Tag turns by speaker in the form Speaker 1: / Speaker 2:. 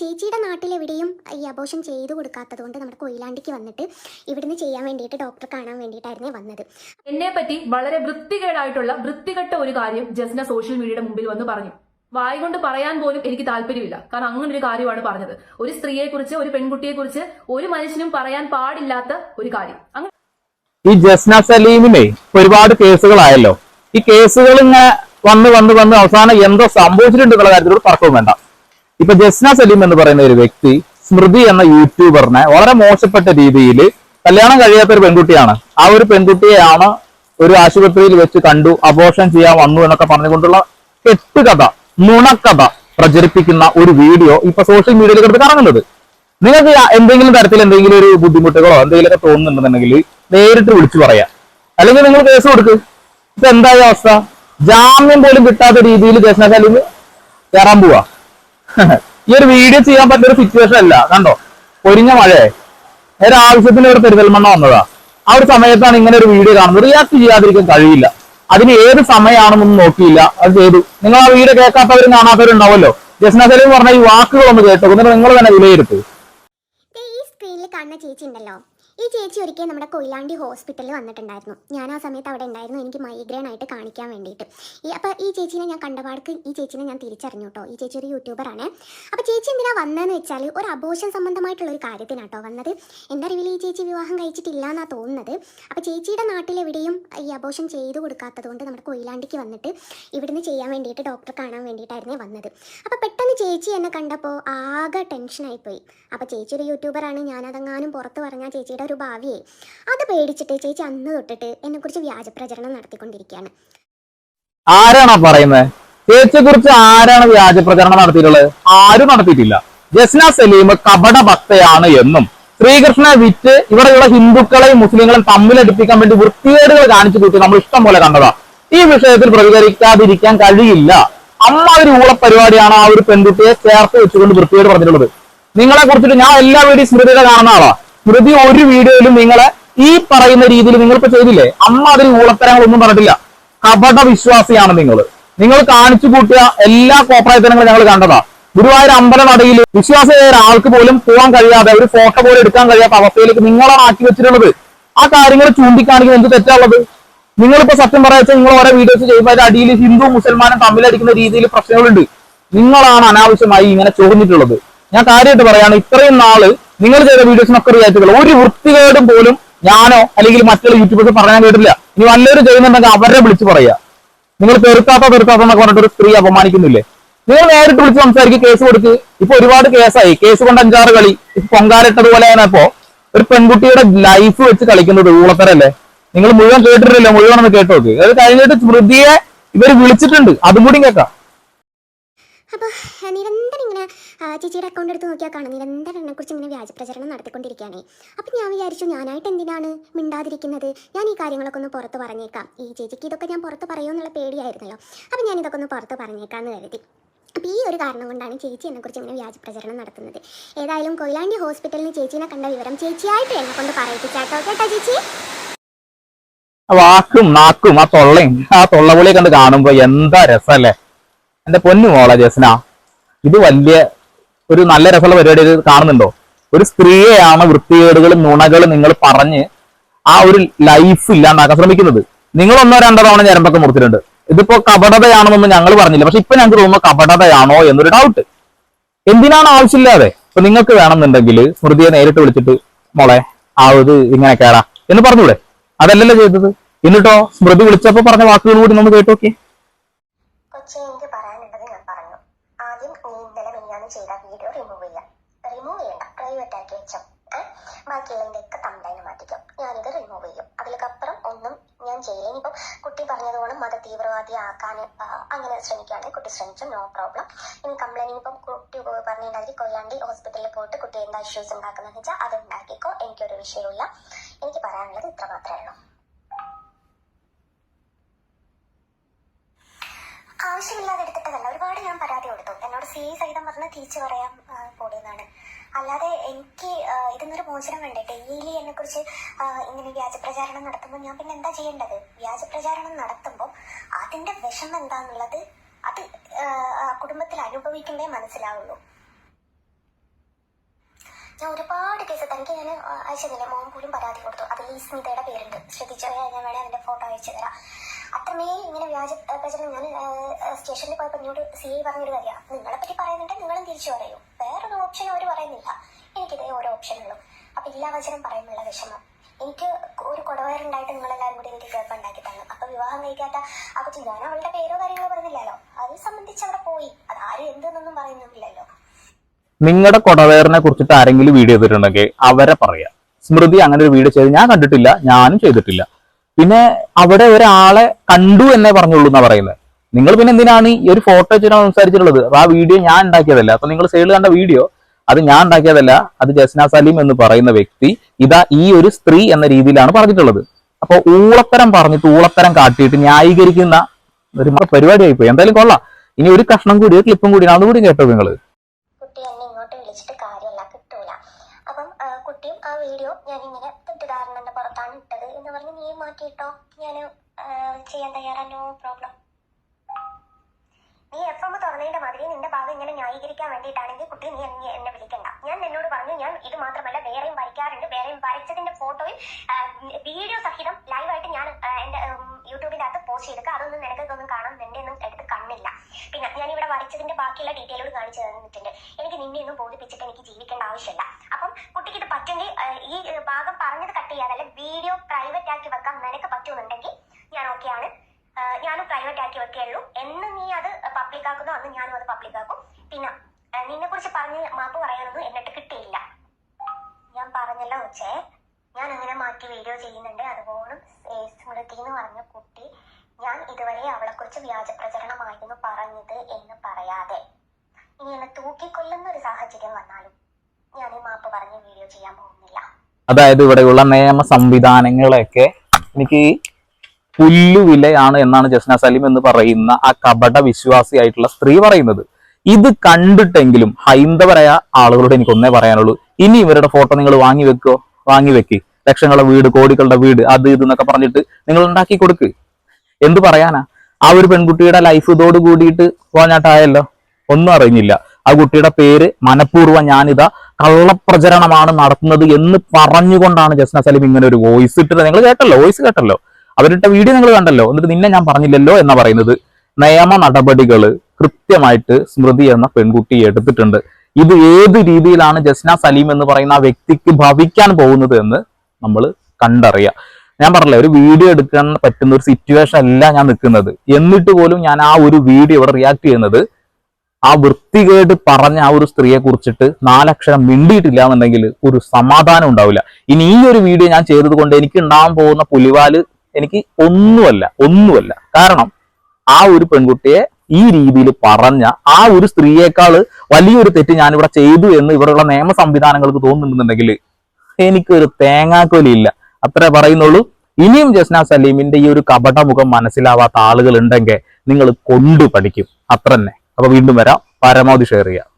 Speaker 1: ചേച്ചിയുടെ നാട്ടിലെവിടെയും ഈ അബോഷൻ ചെയ്തു കൊടുക്കാത്തത് കൊണ്ട് നമ്മുടെ കൊയിലാണ്ടിക്ക് വന്നിട്ട് ഇവിടുന്ന് ചെയ്യാൻ വേണ്ടിയിട്ട് ഡോക്ടറെ കാണാൻ വേണ്ടിയിട്ടായിരുന്നേ വന്നത്.
Speaker 2: എന്നെ പറ്റി വളരെ വൃത്തികേടായിട്ടുള്ള വൃത്തികെട്ട ഒരു കാര്യം ജസ്ന സോഷ്യൽ മീഡിയയുടെ മുമ്പിൽ വന്ന് പറഞ്ഞു. വായി കൊണ്ട് പറയാൻ പോലും എനിക്ക് താല്പര്യമില്ല. കാരണം അങ്ങനെ ഒരു കാര്യമാണ് പറഞ്ഞത്. ഒരു സ്ത്രീയെ കുറിച്ച് ഒരു പെൺകുട്ടിയെ കുറിച്ച് ഒരു മനുഷ്യനും പറയാൻ പാടില്ലാത്ത ഒരു കാര്യം. അങ്ങനെ
Speaker 3: ഈ ജസ്ന സലീമിനെ ഒരുപാട് കേസുകളായല്ലോ. ഈ കേസുകൾ ഇങ്ങനെ വന്ന് വന്ന് വന്ന് അവസാനം എന്തോ സംഭവിച്ചിട്ടുണ്ട് എന്നുള്ള കാര്യത്തിലൂടെ പറക്കവും വേണ്ട. ഇപ്പൊ ജസ്ന സലീം എന്ന് പറയുന്ന ഒരു വ്യക്തി സ്മൃതി എന്ന യൂട്യൂബറിനെ വളരെ മോശപ്പെട്ട രീതിയിൽ കല്യാണം കഴിയാത്ത ഒരു പെൺകുട്ടിയാണ്. ആ ഒരു പെൺകുട്ടിയെയാണ് ഒരു ആശുപത്രിയിൽ വെച്ച് കണ്ടു അബോഷൻ ചെയ്യാൻ വന്നു എന്നൊക്കെ പറഞ്ഞുകൊണ്ടുള്ള കെട്ടുകഥ നുണക്കഥ പ്രചരിപ്പിക്കുന്ന ഒരു വീഡിയോ ഇപ്പൊ സോഷ്യൽ മീഡിയയിൽ കിടന്ന് കറങ്ങുന്നത്. നിങ്ങൾക്ക് എന്തെങ്കിലും തരത്തിൽ എന്തെങ്കിലും ഒരു ബുദ്ധിമുട്ടുകളോ എന്തെങ്കിലുമൊക്കെ തോന്നുന്നുണ്ടെന്നുണ്ടെങ്കിൽ നേരിട്ട് വിളിച്ചു പറയാം. അല്ലെങ്കിൽ നിങ്ങൾ കേസ് കൊടുക്ക്. ഇപ്പൊ എന്തായ അവസ്ഥ? ജാമ്യം പോലും കിട്ടാത്ത രീതിയിൽ ജസ്ന സലീം കയറാൻ പോവാ. ഈ ഒരു വീഡിയോ ചെയ്യാൻ പറ്റിയ ഒരു സിറ്റുവേഷൻ അല്ല. കണ്ടോ? പൊരിഞ്ഞ മഴയെ. ഒരു ആവശ്യത്തിന് ഒരു പെരുതൽമണ്ണ വന്നതാ. ആ ഒരു സമയത്താണ് ഇങ്ങനെ ഒരു വീഡിയോ കാണുന്നത്. റിയാക്ട് ചെയ്യാതിരിക്കാൻ കഴിയില്ല. അതിന് ഏത് സമയമാണെന്നൊന്നും നോക്കിയില്ല. അത് ചെയ്തു. നിങ്ങൾ ആ വീഡിയോ കേൾക്കാത്തവരും കാണാത്തവരും ഉണ്ടാവുമല്ലോ ജസ്ന സലീം പറഞ്ഞ ഈ വാക്കുകളൊന്ന് കേട്ടോ എന്നിട്ട് നിങ്ങൾ തന്നെ വിലയിരുത്തു.
Speaker 1: ഈ സ്ക്രീനിൽ കാണുന്ന ചേച്ചി ഉണ്ടല്ലോ. ഈ ചേച്ചി ഒരിക്കൽ നമ്മുടെ കൊയിലാണ്ടി ഹോസ്പിറ്റലിൽ വന്നിട്ടുണ്ടായിരുന്നു. ഞാൻ ആ സമയത്ത് അവിടെ ഉണ്ടായിരുന്നു. എനിക്ക് മൈഗ്രെയിൻ ആയിട്ട് കാണിക്കാൻ വേണ്ടിയിട്ട്. ഈ അപ്പോൾ ഈ ചേച്ചീനെ ഞാൻ കണ്ടപാടക്ക് ഈ ചേച്ചീനെ ഞാൻ തിരിച്ചറിഞ്ഞു കേട്ടോ ഈ ചേച്ചി ഒരു യൂട്യൂബറാണ് അപ്പോൾ ചേച്ചി എന്തിനാ വന്നതെന്ന് വെച്ചാൽ ഒരു അബോഷൻ സംബന്ധമായിട്ടുള്ള ഒരു കേട്ടോ വന്നത്. എന്റെ അറിവിൽ ഈ ചേച്ചി വിവാഹം കഴിച്ചിട്ടില്ല എന്നാണ് തോന്നുന്നത്. അപ്പോൾ ചേച്ചിയുടെ നാട്ടിലെവിടെയും ഈ അബോഷൻ ചെയ്തു കൊടുക്കാത്തത് കൊണ്ട് നമ്മുടെ കൊയിലാണ്ടിക്ക് വന്നിട്ട് ഇവിടുന്ന് ചെയ്യാൻ വേണ്ടിയിട്ട് ഡോക്ടർ കാണാൻ വേണ്ടിയിട്ടായിരുന്നേ വന്നത്. അപ്പോൾ പെട്ടെന്ന് ചേച്ചി എന്നെ കണ്ടപ്പോൾ ആകെ ടെൻഷനായിപ്പോയി അപ്പോൾ ചേച്ചി ഒരു യൂട്യൂബറാണ് ഞാനതെങ്ങാനും പുറത്ത് പറഞ്ഞാൽ ചേച്ചിയുടെ ഒരു ഭാവിയെ. അത് പേടിച്ചിട്ട് ചേച്ചി അന്ന് തൊട്ടിട്ട് എന്നെക്കുറിച്ച് വ്യാജ പ്രചരണം നടത്തിക്കൊണ്ടിരിക്കുകയാണ്.
Speaker 3: ആരാണോ പറയുന്നത് ചേച്ചിയെ കുറിച്ച് ആരാണ് വ്യാജ പ്രചരണം നടത്തിയിട്ടുള്ളത്? ആരും നടത്തിയിട്ടില്ല. ജസ്ന സലീം കപട ഭക്തയാണ് എന്നും ശ്രീകൃഷ്ണനെ വിറ്റ് ഇവിടെയുള്ള ഹിന്ദുക്കളെയും മുസ്ലിങ്ങളെയും തമ്മിലടിപ്പിക്കാൻ വേണ്ടി വൃത്തികേടുകൾ കാണിച്ചു കൂട്ടി നമ്മൾ ഇഷ്ടം പോലെ കണ്ടതാ. ഈ വിഷയത്തിൽ പ്രതികരിക്കാതിരിക്കാൻ കഴിയില്ല. അമ്മ ഒരു ഊള പരിപാടിയാണ് ആ ഒരു പെൺകുട്ടിയെ ചേർത്ത് വെച്ചുകൊണ്ട് വൃത്തികേട് പറഞ്ഞിട്ടുള്ളത്. നിങ്ങളെ കുറിച്ചിട്ട് ഞാൻ എല്ലാ വീഡിയോ സ്മൃതികൾ കാണുന്ന ആളാ. സ്മൃതി ഒരു വീഡിയോയിലും നിങ്ങളെ ഈ പറയുന്ന രീതിയിൽ നിങ്ങളിപ്പോ ചെയ്തില്ലേ? അമ്മ അതിൽ ഊളത്തരങ്ങളൊന്നും പറഞ്ഞിട്ടില്ല. കപട വിശ്വാസിയാണ് നിങ്ങൾ നിങ്ങൾ കാണിച്ചു കൂട്ടിയ എല്ലാ കോപ്രായത്തനങ്ങളും ഞങ്ങൾ കണ്ടതാ. ഗുരുവായൂർ അമ്പലനടയിൽ വിശ്വാസിയായ ഒരാൾക്ക് പോലും പോകാൻ കഴിയാതെ ഒരു ഫോട്ടോ പോലും എടുക്കാൻ കഴിയാത്ത അവസ്ഥയിലേക്ക് നിങ്ങളാണ് ആക്കി വെച്ചിട്ടുള്ളത്. ആ കാര്യങ്ങൾ ചൂണ്ടിക്കാണിക്കുന്ന എന്ത് തെറ്റാണുള്ളത്? നിങ്ങളിപ്പോ സത്യം പറയാച്ച നിങ്ങൾ ഓരോ വീഡിയോസ് ചെയ്യുമ്പോൾ അതിന്റെ അടിയിൽ ഹിന്ദു മുസൽമാനും തമ്മിലടിക്കുന്ന രീതിയിൽ പ്രശ്നങ്ങളുണ്ട്. നിങ്ങളാണ് അനാവശ്യമായി ഇങ്ങനെ ചോദിച്ചിട്ടുള്ളത് ഞാൻ കാര്യമായിട്ട് പറയാണ് ഇത്രയും നാൾ നിങ്ങൾ ചെയ്ത വീഡിയോസിനൊക്കെ റിയാക്റ്റുകൾ ഒരു വൃത്തികേടും പോലും ഞാനോ അല്ലെങ്കിൽ മറ്റുള്ള യൂട്യൂബേഴ്സ് പറയാൻ കേട്ടില്ല ഇനി വല്ലവരും ചെയ്യുന്നുണ്ടെങ്കിൽ അവരെ വിളിച്ച് പറയാ നിങ്ങൾ പെരുത്താത്ത പെരുത്താത്ത എന്നൊക്കെ പറഞ്ഞിട്ട് ഒരു സ്ത്രീ അപമാനിക്കുന്നില്ലേ? നിങ്ങൾ നേരിട്ട് വിളിച്ച് സംസാരിക്കും കേസ് കൊടുക്ക്. ഇപ്പൊ ഒരുപാട് കേസായി. കേസ് കൊണ്ട് അഞ്ചാറ് കളി. ഇപ്പൊ പൊങ്കാലിട്ടതുപോലെ ഇപ്പോ. ഒരു പെൺകുട്ടിയുടെ ലൈഫ് വെച്ച് കളിക്കുന്നത് ഊളത്തരല്ലേ? നിങ്ങൾ മുഴുവൻ കേട്ടിട്ടില്ലല്ലോ? മുഴുവൻ ഒന്ന് കേട്ടു നോക്ക്. അത് കഴിഞ്ഞിട്ട് സ്മൃതിയെ ഇവർ വിളിച്ചിട്ടുണ്ട്. അതും കൂടി
Speaker 1: അപ്പോൾ നിരന്തരം ഇങ്ങനെ ചേച്ചിയുടെ അക്കൗണ്ട് എടുത്ത് നോക്കിയാൽ കാണും നിരന്തരം എന്നെക്കുറിച്ച് ഇങ്ങനെ വ്യാജ പ്രചരണം നടത്തിക്കൊണ്ടിരിക്കുകയാണ്. അപ്പം ഞാൻ വിചാരിച്ചു ഞാനായിട്ട് എന്തിനാണ് മിണ്ടാതിരിക്കുന്നത്? ഞാൻ ഈ കാര്യങ്ങളൊക്കെ ഒന്ന് പുറത്ത് പറഞ്ഞേക്കാം. ഈ ചേച്ചിക്ക് ഇതൊക്കെ ഞാൻ പുറത്ത് പറയുമെന്നുള്ള പേടിയായിരുന്നല്ലോ. അപ്പം ഞാൻ ഇതൊക്കെ ഒന്ന് പുറത്ത് പറഞ്ഞേക്കാമെന്ന് കരുതി. അപ്പോൾ ഈ ഒരു കാരണം കൊണ്ടാണ് ചേച്ചി എന്നെക്കുറിച്ച് ഇങ്ങനെ വ്യാജ പ്രചരണം നടത്തുന്നത്. ഏതായാലും കൊയിലാണ്ടി ഹോസ്പിറ്റലിന് ചേച്ചീനെ കണ്ട വിവരം ചേച്ചിയായിട്ട് എന്നെ കൊണ്ട് പറയിപ്പിച്ചാട്ടോ കേട്ടോ ചേച്ചി.
Speaker 3: വാക്കും നാക്കും ആ തൊള്ളയും ആ തൊള്ളപൊളിയെ കണ്ട് കാണുമ്പോ എന്താ രസല്ലേ? എന്റെ പൊന്നു മോളെ ജസ്ന ഇത് വലിയ ഒരു നല്ല രസമുള്ള പരിപാടി കാണുന്നുണ്ടോ? ഒരു സ്ത്രീയെയാണ് വൃത്തികേടുകളും നുണകളും നിങ്ങൾ പറഞ്ഞ് ആ ഒരു ലൈഫ് ഇല്ലാണ്ടാക്കാൻ ശ്രമിക്കുന്നത്. നിങ്ങൾ ഒന്നോ രണ്ടോ തവണ ഞരമ്പൊക്കെ മുറിച്ചിട്ടുണ്ട്. ഇതിപ്പോ കപടതയാണെന്നൊന്നും ഞങ്ങൾ പറഞ്ഞില്ല. പക്ഷെ ഇപ്പൊ ഞങ്ങൾക്ക് തോന്നുന്നു കപടതയാണോ എന്നൊരു ഡൗട്ട് എന്തിനാണ് ആവശ്യമില്ലാതെ? ഇപ്പൊ നിങ്ങൾക്ക് വേണമെന്നുണ്ടെങ്കിൽ സ്മൃതിയെ നേരിട്ട് വിളിച്ചിട്ട് മോളെ ആ ഇത് ഇങ്ങനെ കേടാ എന്ന് പറഞ്ഞൂടെ. അതല്ലല്ലോ ചെയ്തത്. എന്നിട്ടോ സ്മൃതി വിളിച്ചപ്പോ പറഞ്ഞ വാക്കുകൾ കൂടി നമ്മൾ കേട്ടു നോക്കി
Speaker 1: കൊച്ചി എനിക്ക് പറയാനുള്ളത് ഞാൻ പറഞ്ഞു ആദ്യം നീ മിനിഞ്ഞാന്ന് ചെയ്ത വീഡിയോ റിമൂവ് ചെയ്യാം റിമൂവ് ചെയ്യണ്ട പ്രൈവറ്റ് ആക്കി വെച്ചോ. ഏഹ് ബാക്കിയുള്ളതിന്റെ ഒക്കെ കംപ്ലൈന്റ് മാറ്റിക്കും. ഞാനിത് റിമൂവ് ചെയ്യും. അതിലപ്പുറം ഒന്നും ഞാൻ ചെയ്യില്ല. ഇനിയിപ്പം കുട്ടി പറഞ്ഞതുപോലെ മത തീവ്രവാദി ആക്കാൻ അങ്ങനെ ശ്രമിക്കുകയാണെങ്കിൽ കുട്ടി ശ്രമിച്ചു? നോ പ്രോബ്ലം ഇനി കംപ്ലൈന്റ് ഇപ്പം കുട്ടി പറഞ്ഞിട്ടുണ്ടെങ്കിൽ കൊല്ലാണ്ടി ഹോസ്പിറ്റലിൽ പോയിട്ട് കുട്ടി എന്താ ഇഷ്യൂസ് ഉണ്ടാക്കുന്നതെന്ന് വെച്ചാൽ അത് ഉണ്ടാക്കിക്കോ. എനിക്കൊരു വിഷയമില്ല എനിക്ക് പറയാനുള്ളത് ഇത്ര മാത്രമേ ഉള്ളൂ. ആവശ്യമില്ലാതെ എടുത്തിട്ടതല്ല. ഒരുപാട് ഞാൻ പരാതി കൊടുത്തു. എന്നോട് സി സഹിതം പറഞ്ഞ് തിരിച്ചു പറയാൻ പോടുന്നതാണ് അല്ലാതെ എനിക്ക് ഇതിന്നൊരു മോചനം വേണ്ടേ? ഡെയിലി എന്നെ കുറിച്ച് ഇങ്ങനെ വ്യാജ പ്രചാരണം നടത്തുമ്പോൾ ഞാൻ പിന്നെ എന്താ ചെയ്യേണ്ടത്? വ്യാജ പ്രചാരണം നടത്തുമ്പോൾ അതിന്റെ വിഷമം എന്താന്നുള്ളത് അത് കുടുംബത്തിൽ അനുഭവിക്കുമ്പേ മനസ്സിലാവുള്ളൂ. ഞാൻ ഒരുപാട് കേസ് തനിക്ക് ഞാൻ അയച്ചതില്ലേ മോൻ പോലും പരാതി കൊടുത്തു. അതിൽ ഈ സ്മിതയുടെ പേരുണ്ട്. ശ്രദ്ധിച്ചോ ഞാൻ വേണേൽ അതിന്റെ ഫോട്ടോ അയച്ചു തരാം. അത്രമേൽ ഇങ്ങനെ വ്യാജ പ്രചരണം ഞാൻ സ്റ്റേഷനിൽ പോയപ്പോൾ എന്നോട് സി ഐ പറഞ്ഞൊരു കാര്യമാണ് നിങ്ങളെ പറ്റി പറയുന്നുണ്ടെങ്കിൽ നിങ്ങളും തിരിച്ചു പറയൂ. വേറൊരു ഓപ്ഷൻ അവർ പറയുന്നില്ല. എനിക്കിതേ ഓരോ ഓപ്ഷൻ ഉള്ളൂ. അപ്പൊ ഇല്ലാ വചനം പറയുന്നുള്ള വിഷമം. എനിക്ക് ഒരു കുടവയറുണ്ടായിട്ട് നിങ്ങളെല്ലാവരും കൂടി എനിക്ക് കേൾപ്പ് ഉണ്ടാക്കി തന്നു അപ്പൊ വിവാഹം കഴിക്കാത്ത കൊച്ചു ഞാൻ അവളുടെ പേരോ കാര്യങ്ങളോ പറഞ്ഞില്ലല്ലോ അത് സംബന്ധിച്ച് അവിടെ പോയി. അത് ആരും എന്തെന്നൊന്നും പറയുന്നില്ലല്ലോ.
Speaker 3: നിങ്ങളുടെ കൊടവേറിനെ കുറിച്ചിട്ട് ആരെങ്കിലും വീഡിയോ ചെയ്തിട്ടുണ്ടെങ്കിൽ അവരെ പറയാം. സ്മൃതി അങ്ങനെ ഒരു വീഡിയോ ചെയ്ത് ഞാൻ കണ്ടിട്ടില്ല ഞാനും ചെയ്തിട്ടില്ല. പിന്നെ അവിടെ ഒരാളെ കണ്ടു എന്നേ പറഞ്ഞുള്ളൂ എന്നാ പറയുന്നത് നിങ്ങൾ പിന്നെ എന്തിനാണ് ഈ ഒരു ഫോട്ടോ വെച്ചിട്ടാണ് സംസാരിച്ചിട്ടുള്ളത്? ആ വീഡിയോ ഞാൻ ഉണ്ടാക്കിയതല്ല. അപ്പൊ നിങ്ങൾ സൈഡിൽ കണ്ട വീഡിയോ അത് ഞാൻ ഉണ്ടാക്കിയതല്ല. അത് ജസ്ന സലീം എന്ന് പറയുന്ന വ്യക്തി ഇതാ ഈ ഒരു സ്ത്രീ എന്ന രീതിയിലാണ് പറഞ്ഞിട്ടുള്ളത്. അപ്പൊ ഊളത്തരം പറഞ്ഞിട്ട് ഊളത്തരം കാട്ടിയിട്ട് ന്യായീകരിക്കുന്ന ഒരു പരിപാടി ആയിപ്പോയി എന്തായാലും കൊള്ളാം. ഇനി ഒരു കഷ്ണം കൂടി ഒരു ക്ലിപ്പും കൂടി അതുകൂടി കേട്ടോ
Speaker 1: നിങ്ങൾ പറഞ്ഞ് നീ മാറ്റിയിട്ടോ? ഞാൻ ചെയ്യാൻ തയ്യാറാ നോ പ്രോബ്ലം നീ എഫ് എം തുറന്നതിന്റെ മാതിരി നിന്റെ ഭാഗം ഇങ്ങനെ ന്യായീകരിക്കാൻ വേണ്ടിയിട്ടാണെങ്കിൽ കുട്ടി നീ എന്നെ വിളിക്കണ്ട. ഞാൻ നിന്നോട് പറഞ്ഞു ഞാൻ ഇത് മാത്രമല്ല വേറെയും വരയ്ക്കാറുണ്ട്. വേറെയും വരച്ചതിന്റെ ഫോട്ടോയും വീഡിയോ സഹിതം ലൈവായിട്ട് ഞാൻ എന്റെ യൂട്യൂബിന്റെ അകത്ത് പോസ്റ്റ് ചെയ്തേക്കാം അതൊന്നും നിനക്കൊന്നും കാണാൻ നിന്റെ ഒന്നും എടുത്ത് കണ്ണില്ല. പിന്നെ ഞാൻ ഇവിടെ വരച്ചതിന്റെ ബാക്കിയുള്ള ഡീറ്റെയിലോട് കാണിച്ചു തന്നിട്ടുണ്ട്. എനിക്ക് നിന്നെ ഒന്നും ബോധിപ്പിച്ചിട്ട് എനിക്ക് ജീവിക്കേണ്ട വെക്കുകയുള്ളൂ എന്ന് നീ അത് പബ്ലിക് ആക്കുന്നോ അന്ന് ഞാനും അത് പബ്ലിക് ആക്കും. പിന്നെ നിന്നെ കുറിച്ച് പറഞ്ഞ് മാപ്പ് പറയാനൊന്നും എന്നിട്ട് കിട്ടിയില്ല. ഞാൻ പറഞ്ഞല്ലോ ഉച്ചേ ഞാൻ അങ്ങനെ മാറ്റി വീഡിയോ ചെയ്യുന്നുണ്ട്. അതുപോലും സ്മൃതി എന്ന് പറഞ്ഞ കുട്ടി ഞാൻ ഇതുവരെ അവളെ കുറിച്ച് വ്യാജ പ്രചരണമായിരുന്നു പറഞ്ഞത് എന്ന് പറയാതെ. ഇനി എന്നെ തൂക്കിക്കൊല്ലുന്ന ഒരു സാഹചര്യം വന്നാലും ഞാൻ ഈ മാപ്പ് പറഞ്ഞ് വീഡിയോ ചെയ്യാൻ പോകുന്നില്ല.
Speaker 3: അതായത് ഇവിടെയുള്ള നിയമ സംവിധാനങ്ങളെയൊക്കെ എനിക്ക് പുല്ലുവിലയാണ് എന്നാണ് ജസ്ന സലീം എന്ന് പറയുന്ന ആ കപട വിശ്വാസിയായിട്ടുള്ള സ്ത്രീ പറയുന്നത്. ഇത് കണ്ടിട്ടെങ്കിലും ഹൈന്ദവരായ ആളുകളോട് എനിക്ക് ഒന്നേ പറയാനുള്ളൂ. ഇനി ഇവരുടെ ഫോട്ടോ നിങ്ങൾ വാങ്ങി വെക്കോ? വാങ്ങി വെക്ക്. ലക്ഷങ്ങളുടെ വീട് കോടികളുടെ വീട് അത് ഇത് എന്നൊക്കെ പറഞ്ഞിട്ട് നിങ്ങൾ ഉണ്ടാക്കി കൊടുക്ക്. എന്ത് പറയാനാ? ആ ഒരു പെൺകുട്ടിയുടെ ലൈഫ് ഇതോട് കൂടിയിട്ട് പോഞ്ഞാട്ടായല്ലോ? ഒന്നും അറിഞ്ഞില്ല. ആ കുട്ടിയുടെ പേര് മനഃപൂർവം ഞാനിതാ കള്ളപ്രചരണമാണ് നടത്തുന്നത് എന്ന് പറഞ്ഞുകൊണ്ടാണ് ജസ്ന സലീം ഇങ്ങനെ ഒരു വോയിസ് ഇട്ടത് നിങ്ങൾ കേട്ടല്ലോ? വോയിസ് കേട്ടല്ലോ? അവരിട്ട വീഡിയോ നിങ്ങൾ കണ്ടല്ലോ. എന്നിട്ട് നിന്നെ ഞാൻ പറഞ്ഞില്ലല്ലോ എന്ന് പറയുന്നത്. നിയമ നടപടികൾ കൃത്യമായിട്ട് സ്മൃതി എന്ന പെൺകുട്ടി എടുത്തിട്ടുണ്ട്. ഇത് ഏത് രീതിയിലാണ് ജസ്ന സലീം എന്ന് പറയുന്ന ആ വ്യക്തിക്ക് ഭവിക്കാൻ പോകുന്നത് എന്ന് നമ്മൾ കണ്ടറിയാം. ഞാൻ പറഞ്ഞില്ല ഒരു വീഡിയോ എടുക്കാൻ പറ്റുന്ന ഒരു സിറ്റുവേഷൻ അല്ല ഞാൻ നിൽക്കുന്നത്. എന്നിട്ട് പോലും ഞാൻ ആ ഒരു വീഡിയോ ഇവിടെ റിയാക്ട് ചെയ്യുന്നത് ആ വൃത്തികേട് പറഞ്ഞ ആ ഒരു സ്ത്രീയെ കുറിച്ചിട്ട് നാലക്ഷരം മിണ്ടിയിട്ടില്ല എന്നുണ്ടെങ്കിൽ ഒരു സമാധാനം ഉണ്ടാവില്ല. ഇനി ഈ ഒരു വീഡിയോ ഞാൻ ചെയ്തത് കൊണ്ട് എനിക്ക് ഉണ്ടാവാൻ പോകുന്ന പുലിവാൽ എനിക്ക് ഒന്നുമല്ല ഒന്നുമല്ല. കാരണം ആ ഒരു പെൺകുട്ടിയെ ഈ രീതിയിൽ പറഞ്ഞ ആ ഒരു സ്ത്രീയേക്കാൾ വലിയൊരു തെറ്റ് ഞാൻ ഇവിടെ ചെയ്തു എന്ന് ഇവിടെയുള്ള നിയമ സംവിധാനങ്ങൾക്ക് തോന്നുന്നുണ്ടെങ്കിൽ എനിക്കൊരു തേങ്ങാക്കൊലിയില്ല. അത്രേ പറയുന്നുള്ളൂ. ഇനിയും ജസ്ന സലീമിന്റെ ഈ ഒരു കപടമുഖം മനസ്സിലാവാത്ത ആളുകൾ ഉണ്ടെങ്കിൽ നിങ്ങൾ കൊണ്ടു പഠിക്കും അത്ര തന്നെ അപ്പൊ വീണ്ടും വരാം. പരമാവധി ഷെയർ ചെയ്യാം.